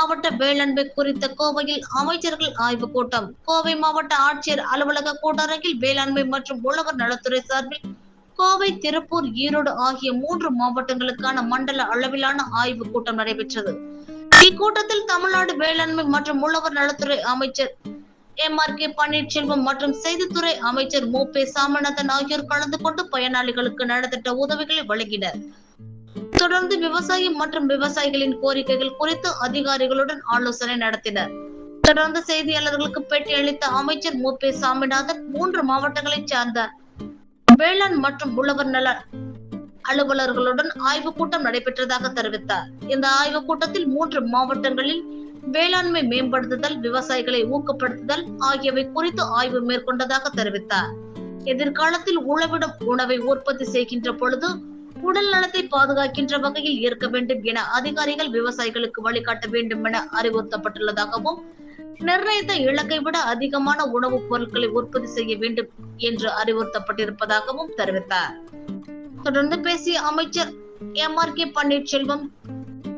மாவட்ட வேளாண்மை குறித்த கோவையில் அமைச்சர்கள் ஆய்வு கூட்டம். கோவை மாவட்ட ஆட்சியர் அலுவலக கூட்டரங்கில் வேளாண்மை மற்றும் உழவர் நலத்துறை சார்பில் கோவை திருப்பூர் ஈரோடு ஆகிய மூன்று மாவட்டங்களுக்கான மண்டல அளவிலான ஆய்வு கூட்டம் நடைபெற்றது. இக்கூட்டத்தில் தமிழ்நாடு வேளாண்மை மற்றும் உழவர் நலத்துறை அமைச்சர் எம் ஆர் கே பன்னீர்செல்வம் மற்றும் செய்தித்துறை அமைச்சர் மு பே சாமிநாதன் ஆகியோர் கலந்து கொண்டு பயனாளிகளுக்கு நலத்திட்ட உதவிகளை வழங்கினர். தொடர்ந்து விவசாயம் மற்றும் விவசாயிகளின் கோரிக்கைகள் குறித்து அதிகாரிகளுடன் ஆலோசனை நடத்தினர். தொடர்ந்து செய்தியாளர்களுக்கு பேட்டி அளித்த அமைச்சர் மு. பி. சாமிநாதன் மூன்று மாவட்டங்களைச் சார்ந்த வேளாண் மற்றும் உழவர் நல அலுவலர்களுடன் ஆய்வுக் கூட்டம் நடைபெற்றதாக தெரிவித்தார். இந்த ஆய்வுக் கூட்டத்தில் மூன்று மாவட்டங்களில் வேளாண்மை மேம்படுத்துதல் விவசாயிகளை ஊக்கப்படுத்துதல் ஆகியவை குறித்து ஆய்வு மேற்கொண்டதாக தெரிவித்தார். எதிர்காலத்தில் உழவிடம் உணவை உற்பத்தி செய்கின்ற பொழுது உடல் நலத்தை பாதுகாக்கின்ற வகையில் இருக்க வேண்டும் என அதிகாரிகள் விவசாயிகளுக்கு வழிகாட்ட வேண்டும் என அறிவுறுத்தப்பட்டுள்ளதாகவும் நிர்ணயித்த இலக்கை விட அதிகமான உணவுப் பொருட்களை உற்பத்தி செய்ய வேண்டும் என்று அறிவுறுத்தப்பட்டிருப்பதாகவும் தெரிவித்தார். தொடர்ந்து பேசிய அமைச்சர் எம். ஆர். கே. பன்னீர்செல்வம்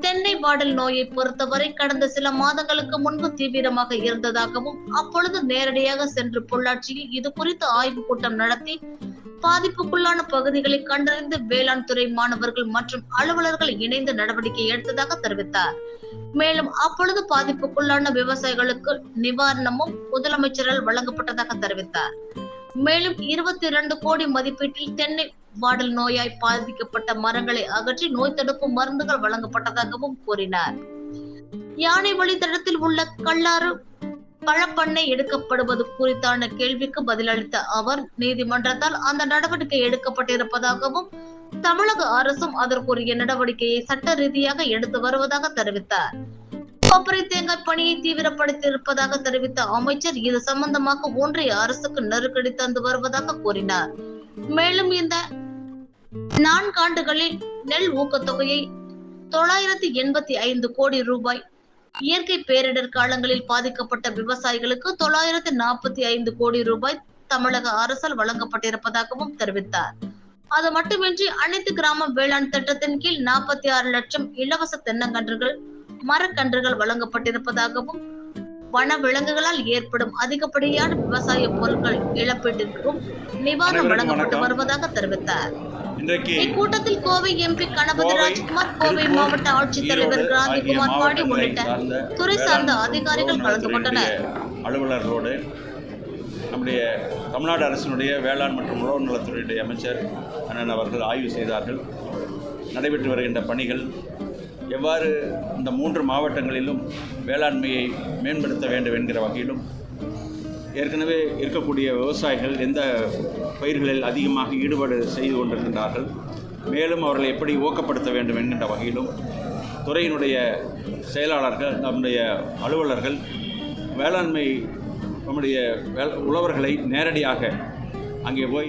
தென்னை வாடல் நோயை பொறுத்தவரை கடந்த சில மாதங்களுக்கு முன்பு தீவிரமாக இருந்ததாகவும் அப்பொழுது நேரடியாக சென்று பொள்ளாச்சியில் இது குறித்து ஆய்வுக் கூட்டம் நடத்தி பாதிப்புக்குள்ளான பகுதிகளை கண்டறிந்து வேளாண் துறை மாணவர்கள் மற்றும் அலுவலர்கள் இணைந்து நடவடிக்கை எடுத்ததாக தெரிவித்தார். மேலும் அப்பொழுது பாதிப்புக்குள்ளான விவசாயிகளுக்கு நிவாரணமும் முதலமைச்சரால் வழங்கப்பட்டதாக தெரிவித்தார். மேலும் இருபத்தி இரண்டு கோடி மதிப்பீட்டில் தென்னை வாடல் நோயாய் பாதிக்கப்பட்ட மரங்களை அகற்றி நோய் தடுப்பு மருந்துகள் வழங்கப்பட்டதாகவும் கூறினார். யானை வழித்தடத்தில் உள்ள கல்லாறு பழப்பண்ணை எடுக்கப்படுவது குறித்தான கேள்விக்கு பதிலளித்த அவர் நீதிமன்றத்தால் அந்த நடவடிக்கை எடுக்கப்பட்டிருப்பதாகவும் தமிழக அரசும் அதற்குரிய நடவடிக்கையை சட்ட ரீதியாக எடுத்து வருவதாக தெரிவித்தார். கொப்பரை தேங்காய் பணியை தீவிரப்படுத்தியிருப்பதாக தெரிவித்த அமைச்சர் இது சம்பந்தமாக ஒன்றிய அரசுக்கு நெருக்கடி தந்து வருவதாக கூறினார். மேலும் இந்த நான்காண்டுகளில் நெல் ஊக்கத்தொகையை தொள்ளாயிரத்தி எண்பத்தி ஐந்து கோடி ரூபாய் இயற்கை பேரிடர் காலங்களில் பாதிக்கப்பட்ட விவசாயிகளுக்கு தொள்ளாயிரத்தி நாற்பத்தி ஐந்து கோடி ரூபாய் தமிழக அரசால் வழங்கப்பட்டிருப்பதாகவும் தெரிவித்தார் அது மட்டுமின்றி அனைத்து கிராம வேளாண் திட்டத்தின் கீழ் நாற்பத்தி ஆறு லட்சம் இலவச தென்னங்கன்றுகள் மரக்கன்றுகள் வழங்கப்பட்டிருப்பதாகவும் வன விலங்குகளால் ஏற்படும் அதிகப்படியான விவசாய பொருட்கள் இழப்பீட்டிற்கும் நிவாரணம் வழங்கப்பட்டு. வருவதாக தெரிவித்தார் இன்றைக்கு இக்கூட்டத்தில் கோவை எம்பி கணபதி ராஜ்குமார் கோவை மாவட்ட ஆட்சித்தலைவர் ஆகிய பாடி உள்ளிட்ட துறை சார்ந்த அதிகாரிகள் கலந்து கொண்டனர். அலுவலர்களோடு நம்முடைய தமிழ்நாடு அரசினுடைய வேளாண் மற்றும் உழவர் நலத்துறையுடைய அமைச்சர் அண்ணன் அவர்கள் ஆய்வு செய்தார்கள். நடைபெற்று வருகின்ற பணிகள் எவ்வாறு இந்த மூன்று மாவட்டங்களிலும் வேளாண்மையை மேம்படுத்த வேண்டும் என்கிற வகையிலும் ஏற்கனவே இருக்கக்கூடிய விவசாயிகள் எந்த பயிர்களில் அதிகமாக ஈடுபாடு செய்து கொண்டிருக்கின்றார்கள் மேலும் அவர்களை எப்படி ஊக்கப்படுத்த வேண்டும் என்கின்ற வகையிலும் துறையினுடைய செயலாளர்கள் நம்முடைய அலுவலர்கள் வேளாண்மை நம்முடைய உழவர்களை நேரடியாக அங்கே போய்